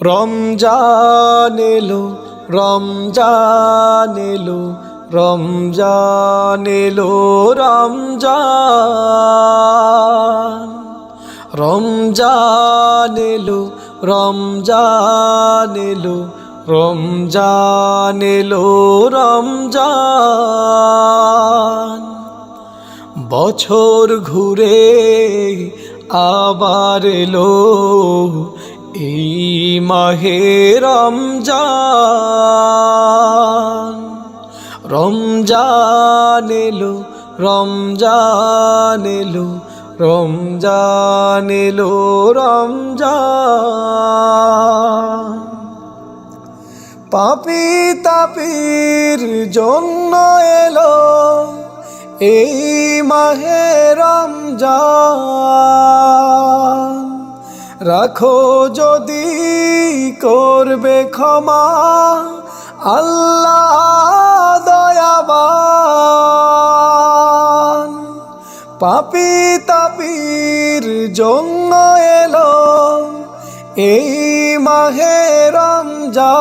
রমজান এলো রমজান এলো রমজান এলো, রমজান। রমজান এলো রমজান এলো রমজান এলো, রমজান। বছর ঘুরে আবার এলো এই মাহে রমজান রমজান এলো রমজান এলো রমজান এলো, রমজান। পাপি তাপির জন্য এলো এই মাহে রমজান। রাখো যদি করবে ক্ষমা, আল্লাহ দয়াবান। পাপি তাপির জন্য এলো এই মাহে রমজান।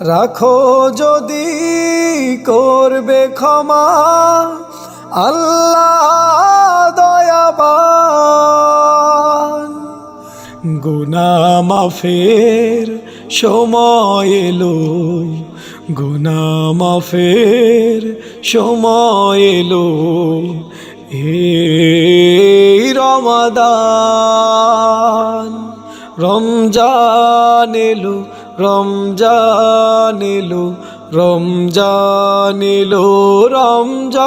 রাখো যদি করবে ক্ষমা, আল্লাহ গুনা মাফের সময় এলো গুনা মাফের সময় এলো। এই রমাদান, রমজান এলো রমজান এলো রমজান এলো, রমজান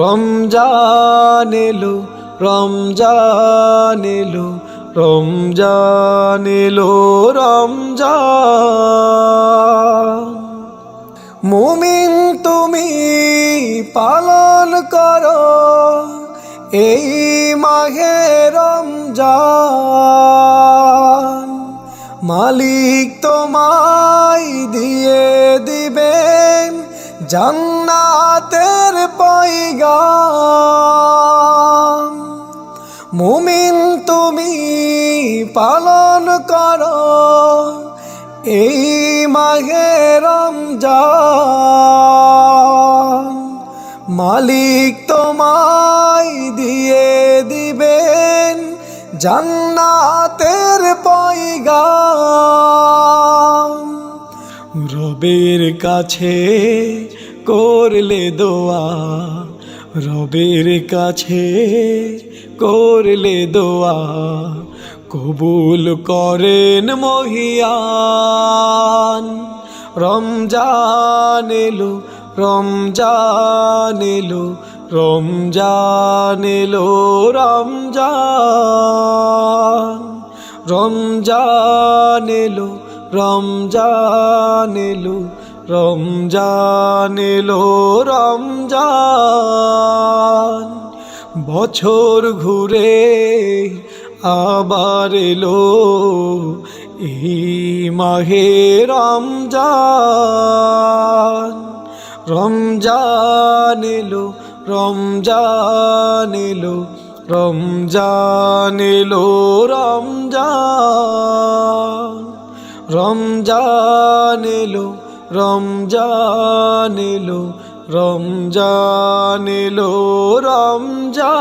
রমজান এলো রমজান এলো রমজান। এলো রমজান মুমিন তুমি পালন করো এই মাহে রমজান। মালিক তোমায় দিয়ে দিবেন জান্নাতের পয়গাম মুমিন তুমি পালন করো। এই মাহে রমজান মালিক তোমায় দিয়ে দিবেন জান্নাতের পয়গাম। রবের কাছে করলে দোয়া রবের কাছে করলে দোয়া কবুল করেন মহিয়ান। রমজান এলো রমজান এলো রমজান এলো, রমজান। রমজান এলো রমজান এলো রমজান এলো, রমজান। বছর ঘুরে আবার এলো। এই মাহে রমজান রমজান এলো রমজান এলো রমজান এলো, রমজান রমজান এলো রমজান এলো রমজান এলো রমজান।